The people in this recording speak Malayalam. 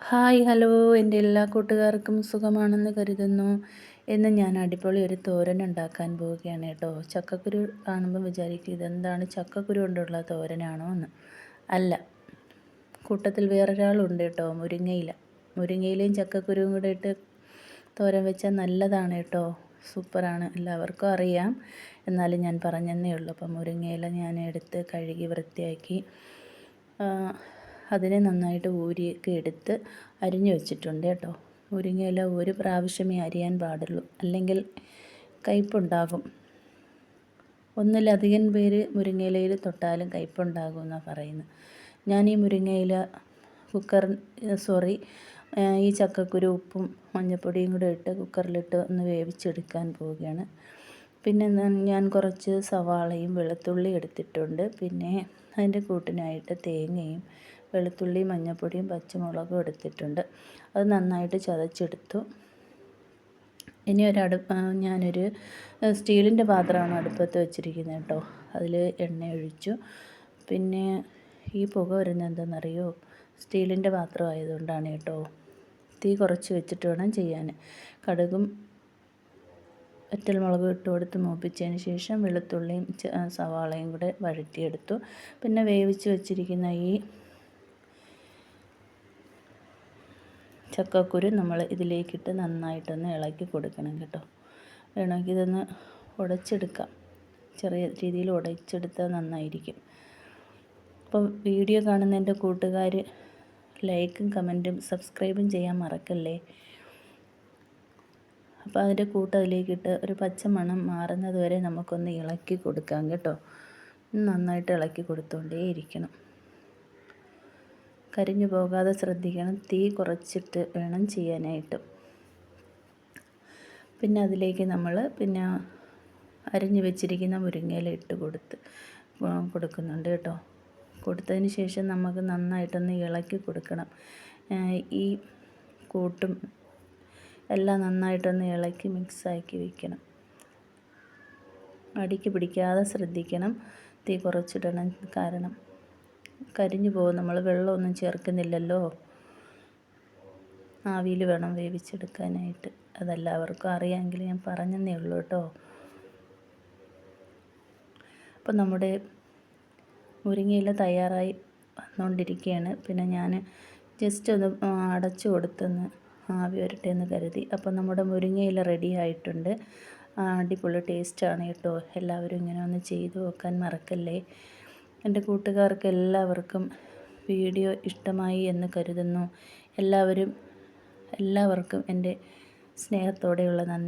Hi hello. എന്റെ എല്ലാ കൂട്ടുകാർക്കും സുഖമാണെന്ന് കരുതുന്നു. എന്ന് ഞാൻ അടിപൊളി ഒരു തോരൻ ഉണ്ടാക്കാൻ പോവുകയാണ് കേട്ടോ. ചക്കക്കുരു കാണുമ്പോൾ വിചാരിക്കും ഇതെന്താണ് ചക്കക്കുരു കൊണ്ടുള്ള തോരനാണോ എന്ന്. അല്ല കൂട്ടത്തിൽ വേറൊരാളുണ്ട് കേട്ടോ മുരിങ്ങയില. മുരിങ്ങയിലയും ചക്കക്കുരുവും കൂടെ ഇട്ട് തോരൻ വെച്ചാൽ നല്ലതാണ് കേട്ടോ. സൂപ്പറാണ് എല്ലാവർക്കും അറിയാം. എന്നാലും ഞാൻ പറഞ്ഞതന്നേ ഉള്ളൂ. അപ്പം മുരിങ്ങയില ഞാൻ എടുത്ത് കഴുകി വൃത്തിയാക്കി അതിനെ നന്നായിട്ട് ഊരിയൊക്കെ എടുത്ത് അരിഞ്ഞു വെച്ചിട്ടുണ്ട് കേട്ടോ. മുരിങ്ങയില ഒരു പ്രാവശ്യമേ അരിയാൻ പാടുള്ളൂ. അല്ലെങ്കിൽ കയ്പുണ്ടാകും. ഒന്നിലധികം പേര് മുരിങ്ങയിലയിൽ തൊട്ടാലും കയ്പുണ്ടാകും എന്നാണ് പറയുന്നത്. ഞാൻ ഈ മുരിങ്ങയില കുക്കർ സോറി ഈ ചക്കക്കുരു ഉപ്പും മഞ്ഞൾപ്പൊടിയും കൂടെ ഇട്ട് കുക്കറിലിട്ട് ഒന്ന് വേവിച്ചെടുക്കാൻ പോവുകയാണ്. പിന്നെ ഞാൻ കുറച്ച് സവാളയും വെളുത്തുള്ളി എടുത്തിട്ടുണ്ട്. പിന്നെ അതിന്റെ കൂട്ടിനായിട്ട് തേങ്ങയും വെളുത്തുള്ളി മഞ്ഞൾപ്പൊടിയും പച്ചമുളകും എടുത്തിട്ടുണ്ട്. അത് നന്നായിട്ട് ചതച്ചെടുത്തു. ഇനി ഒരു അടുപ്പ് ഞാനൊരു സ്റ്റീലിന്റെ പാത്രമാണ് അടുപ്പത്ത് വെച്ചിരിക്കുന്നത് കേട്ടോ. അതിൽ എണ്ണ ഒഴിച്ചു. പിന്നെ ഈ പുക വരുന്നത് എന്താണെന്നറിയോ? സ്റ്റീലിന്റെ പാത്രം ആയതുകൊണ്ടാണ് കേട്ടോ. തീ കുറച്ച് വെച്ചിട്ട് വേണം ചെയ്യാൻ. കടുകും മുളകും ഇട്ട് കൊടുത്ത് മൂപ്പിച്ചതിന് ശേഷം വെളുത്തുള്ളിയും സവാളയും കൂടെ വഴറ്റിയെടുത്തു. പിന്നെ വേവിച്ച് വെച്ചിരിക്കുന്ന ഈ ചക്കക്കുരു നമ്മൾ ഇതിലേക്കിട്ട് നന്നായിട്ടൊന്ന് ഇളക്കി കൊടുക്കണം കേട്ടോ. വേണമെങ്കിൽ ഇതൊന്ന് ഉടച്ചെടുക്കാം. ചെറിയ രീതിയിൽ ഉടച്ചെടുത്താൽ നന്നായിരിക്കും. അപ്പോൾ വീഡിയോ കാണുന്ന എന്റെ കൂട്ടുകാർ ലൈക്കും കമന്റും സബ്സ്ക്രൈബും ചെയ്യാൻ മറക്കല്ലേ? അപ്പോൾ അതിന്റെ കൂട്ട് അതിലേക്കിട്ട് ഒരു പച്ച മണം മാറുന്നത് വരെ നമുക്കൊന്ന് ഇളക്കി കൊടുക്കാം കേട്ടോ. നന്നായിട്ട് ഇളക്കി കൊടുത്തുകൊണ്ടേ ഇരിക്കണം. കരിഞ്ഞു പോകാതെ ശ്രദ്ധിക്കണം. തീ കുറച്ചിട്ട് വേണം ചെയ്യാനായിട്ട്. പിന്നെ അതിലേക്ക് നമ്മൾ പിന്നെ അരിഞ്ഞു വെച്ചിരിക്കുന്ന മുരിങ്ങയില ഇട്ട് കൊടുത്ത് കൊടുക്കുന്നുണ്ട് കേട്ടോ. കൊടുത്തതിന് ശേഷം നമുക്ക് നന്നായിട്ടൊന്ന് ഇളക്കി കൊടുക്കണം. ഈ കൂട്ടും എല്ലാം നന്നായിട്ടൊന്ന് ഇളക്കി മിക്സാക്കി വയ്ക്കണം അടിക്ക് പിടിക്കാതെ ശ്രദ്ധിക്കണം. തീ കുറച്ചിടണം. കാരണം കരിഞ്ഞു പോകും. നമ്മൾ വെള്ളമൊന്നും ചേർക്കുന്നില്ലല്ലോ. ആവിയിൽ വേണം വേവിച്ചെടുക്കാനായിട്ട്. അതെല്ലാവർക്കും അറിയാമെങ്കിൽ ഞാൻ പറഞ്ഞതേ ഉള്ളൂ കേട്ടോ. അപ്പം നമ്മുടെ മുരിങ്ങയില തയ്യാറായി വന്നുകൊണ്ടിരിക്കുകയാണ്. പിന്നെ ഞാൻ ജസ്റ്റ് ഒന്ന് അടച്ചു കൊടുത്തൊന്ന് ആവി വരട്ടെ എന്ന് കരുതി. അപ്പോൾ നമ്മുടെ മുരിങ്ങയില റെഡി ആയിട്ടുണ്ട്. അടിപൊളി ടേസ്റ്റാണ് കേട്ടോ. എല്ലാവരും ഇങ്ങനെ ഒന്ന് ചെയ്തു നോക്കാൻ മറക്കല്ലേ? എന്റെ കൂട്ടുകാർക്ക് എല്ലാവർക്കും വീഡിയോ ഇഷ്ടമായി എന്ന് കരുതുന്നു. എല്ലാവരും എല്ലാവർക്കും എന്റെ സ്നേഹത്തോടെയുള്ള നന്ദി.